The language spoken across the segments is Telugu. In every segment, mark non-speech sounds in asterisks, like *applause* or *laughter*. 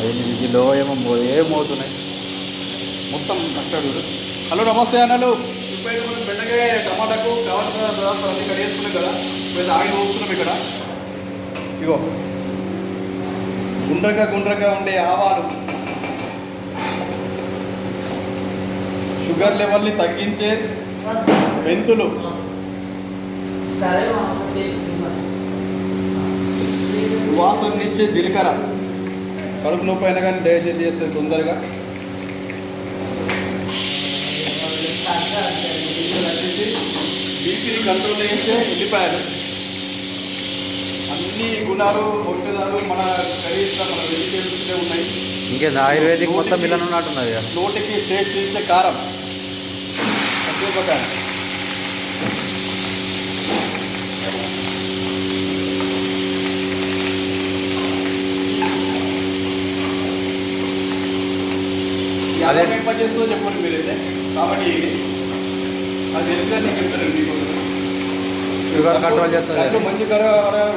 ఐదు విజిలో ఏమో మో- ఏం మోతున్నాయి మొత్తం కష్టాడు హలో నమస్తే అన్నలు. ఇప్పుడు మనం బెండకాయ టమాటాకు కావాల్సిన పదార్థాలు అన్ని ఇక్కడ వేసుకున్నాం కదా. ఇప్పుడు ఆయిల్ పోస్తున్నాం ఇక్కడ. ఇగో. గుండ్రగా గుండ్రగా ఉండే ఆవాలు. షుగర్ లెవెల్ని తగ్గించే మెంతులు. వాసననిచ్చే జీలకర్ర. కడుపు నొప్పి అయినా కానీ డైజెస్ట్ చేస్తుంది తొందరగా. బీపీని కంట్రోల్ చేసే ఉల్లిపాయలు. అన్ని గుణాలు ఔషధాలు మన కర్రీస్లో మన వెజిటేబుల్స్లో ఉన్నాయి. ఇంకేంది ఆయుర్వేదిక్ మొత్తం ఇలా ఉన్నట్టున్నది నోటికి టేస్ట్ ఇచ్చే కారం. పచ్చిమిరపకాయ అదే అదే. ఏం పని చేస్తుందో చెప్పండి మీరైతే. కాబట్టి అది తెలిసిగా నీకు చెప్తాను మీకు షుగర్ కంట్రోల్ కళ్ళు మంచి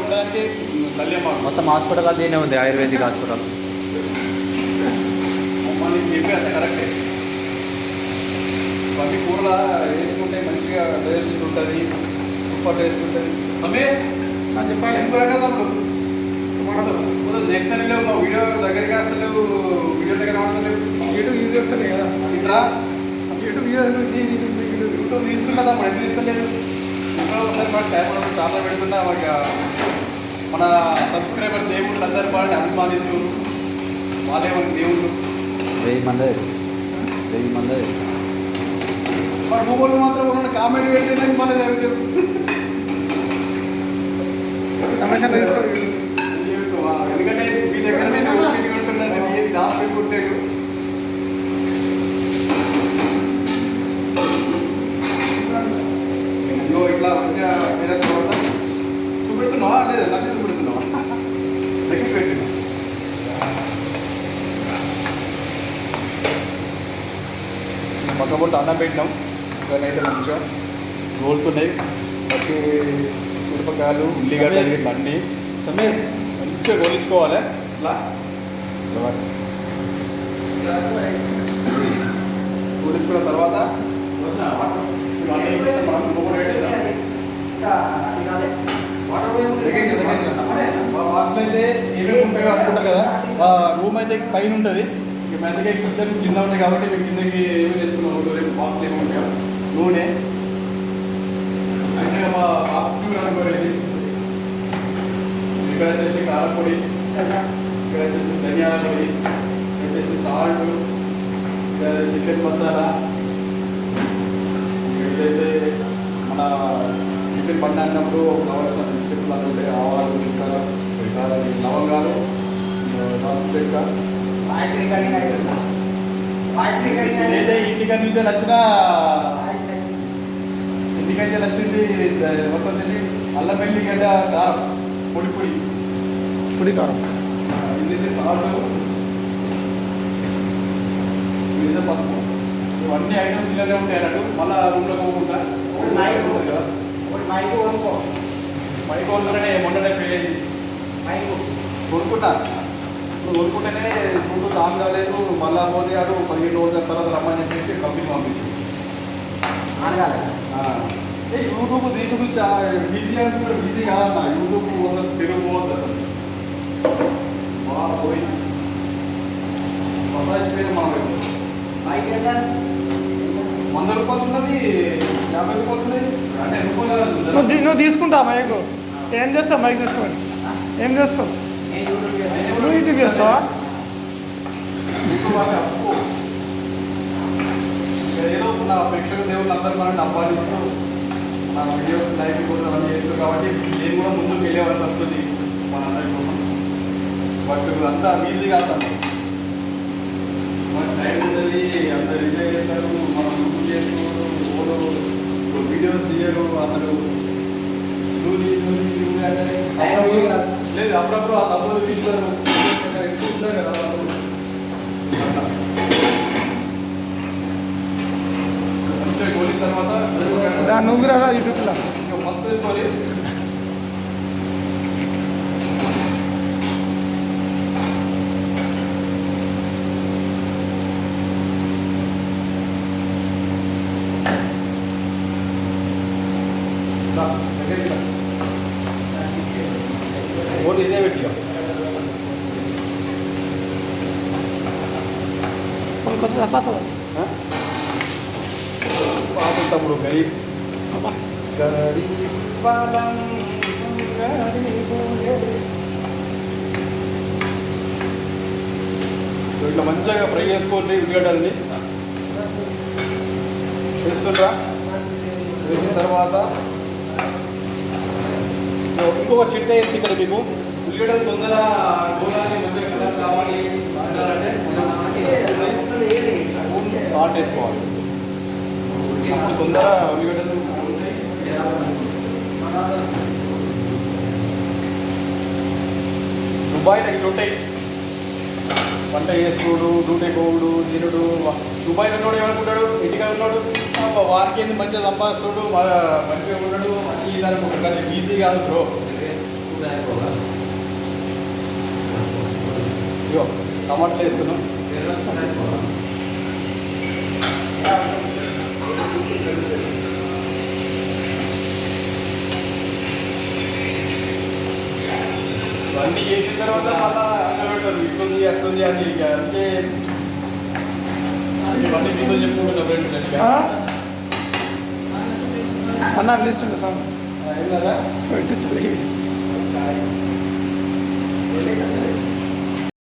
ఉండడానికి కళ్యాణ మొత్తం హాస్పిటల్ అదేనే ఉంది ఆయుర్వేదిక్ హాస్పిటల్. మమ్మల్ని చెప్పి అంత కరెక్టే. ప్రతి కూరల వేసుకుంటే మంచిగా టేస్ట్ ఉంటుంది సూపర్ టేస్ట్ ఉంటుంది. అమ్మే చెప్పాలి. నెక్స్ట్ ఉన్నావు వీడియో దగ్గరికి అసలు వీడియో దగ్గర మాట్లాడలేవు చేస్తానే కదా. ఇట్రా? యూజ్ యూట్యూబ్ తీసుకున్నా తమ్ముడు ఎందుకు తీసుకోలేదు ఇంకా ఒకసారి మన టైం చాలా పెడుతున్నా మన సబ్స్క్రైబర్ దేవుళ్ళు అందరి వాళ్ళని అభిమానిస్తూ వాళ్ళే మన దేవుళ్ళు. వెయ్యి మంది. వెయ్యి మంది. మరి మూగోళ్ళు మాత్రం ఉన్న కామెడీ పెడితేనే మళ్ళీ చదువుతారు *laughs* తమాషా చేస్తాడు ఎందుకంటే మీ దగ్గర నేను ఓపిక ఉంటున్నాను నేను ఏది దాచి పెట్టుకుంటాడు ఇదిగో ఇట్లా మంచిగా వేరే తర్వాత చూపెడుతున్నావా లేదు నన్ను చూపెడుతున్నావా దగ్గర పెట్టినా పక్క పూట అన్నం పెట్టినాం. దాన్ని అయితే మంచిగా రోలుతున్నాయి ప్రతి మిరపకాయలు ఉల్లిగడ్డ అన్నీ. మంచిగా రోలించుకోవాలి ఇట్లా. రోలించుకున్న తర్వాత బాక్స్లో అయితే ఏమేమి ఉంటాయో అనుకుంటారు కదా. రూమ్ అయితే పైన ఉంటుంది. ఇక మెల్లగా కిచెన్ కింద ఉంటాయి కాబట్టి మేము కిందకి ఏమి తెచ్చుకున్నాం రేపు బాక్స్ ఏమి ఉంటాయో? నూనె. అంటే మా బాక్స్ ట్యూబ్ అనుకోలేదు ఇక్కడ వచ్చేసి కారపొడి ఇక్కడ వచ్చేసి ధనియాల పొడి ఇక్కడ వచ్చేసి సాల్ట్ ఇక్కడ చికెన్ మసాలా ఏదైతే మన చికెన్ పండినప్పుడు కావాల్సిన వెజిటేబుల్ అన్నీ ఉంటాయి ఆవాలు జీలకర్ర దాల్చిన చెక్క ఏదైతే ఇంటికి నుంచి నచ్చిన ఇంటికైతే నచ్చింది మొత్తం తెలియ అల్లం వెల్లిగడ్డ కారం పొడి పొడి. పుడి కారం. ఇది సాల్ట్. ఇది పసుపు. ఇవన్నీ ఐటమ్స్ ఇలానే ఉంటాయి అన్నట్టు. మళ్ళీ రూమ్లో పోకుండా మైక్ ఉంటుంది కదా. మైక్ వండుకునే మొన్ననే కొనుక్కుంటా ఇప్పుడు కొనుక్కుంటేనే ముందు దాని కాలేదు మళ్ళా పోతే ఆడు పదిహేను రోజుల తర్వాత రమ్మని చెప్పేసి కంపెనీ పంపించి ఏ యూట్యూబ్ తీసుకు బిజీ అంటున్నారు బిజీ కాదన్న యూట్యూబ్ అసలు తెలుగు పోవద్దు అసలు. బా పోయి మసాజ్ మా వంద రూపాయలు ఉన్నది యాభై రూపాయలు ఉన్నది. అంటే నువ్వు నువ్వు తీసుకుంటా మైక్ ఏం చేస్తావు మైక్ తీసుకొని? ఏం చేస్తావు? నువ్వు యూట్యూబ్ చేస్తావా ఏదో నా ప్రేక్షక దేవుళ్ళు అందరూ మనం సంపాదిస్తూ నా వీడియో లైఫ్ కూడా రన్ చేస్తారు కాబట్టి నేను కూడా ముందుకు వెళ్ళేవాళ్ళకి వస్తుంది మనందరి కోసం బట్ అంతా ఈజీగా అవుతాను మన టైం ఉంటుంది అందరు ఎంజాయ్ చేస్తారు మనం యూట్యూబ్ చేసుకోరు ఓడు వీడియోస్ తీయరు అసలు నువ్వు లేదు అప్పుడప్పుడు ఆ తమ్ముడు తీస్తారు ఎక్కువ కదా నువ్వు యూట్యూబ్లో ఫస్ట్ వేసుకోవాలి తమ్ముడు గరీబ్ బాలం గరీబ్ సో ఇట్లా మంచిగా ఫ్రై చేసుకోండి ఉల్లిగడ్డల్ని. వేస్తుండ్రా వేసిన తర్వాత ఇంకొక చిట్ట వేసి ఇక్కడ మీకు. ఉల్లిగడ్డలు తొందర గోళాన్ని మంచిగా కలర్ కావాలి అంటారంటే సాల్ట్ వేసుకోవాలి. అప్పుడు తొందర ఉల్లిగడ్డలు దుబాయ్లో ఇట్లా ఉంటాయి. వంట చేసుకుడు డ్యూటీ పోవుడు తినడు. దుబాయ్లో ఉన్నాడు ఏమనుకుంటాడు? ఇంటిగా ఉన్నాడు? వారికి ఏంది మంచిగా సంపాదిస్తాడు? మంచిగా ఉన్నాడు? అది దానికి అనుకుంటాడు ఈజీ కాదు బ్రో ఇగో టమాటాలు వేస్తున్నాం. ఇవన్నీ చేసిన తర్వాత మళ్ళా పెడతారు ఇట్లుంది వస్తుంది అని ఇక అంటే ఇవన్నీ మీతో చెప్పుకుంటున్నా ఫ్రెండ్స్ ఇక. అన్న పిలుస్తుండే సార్. ఏం కదా? పెట్టించాలి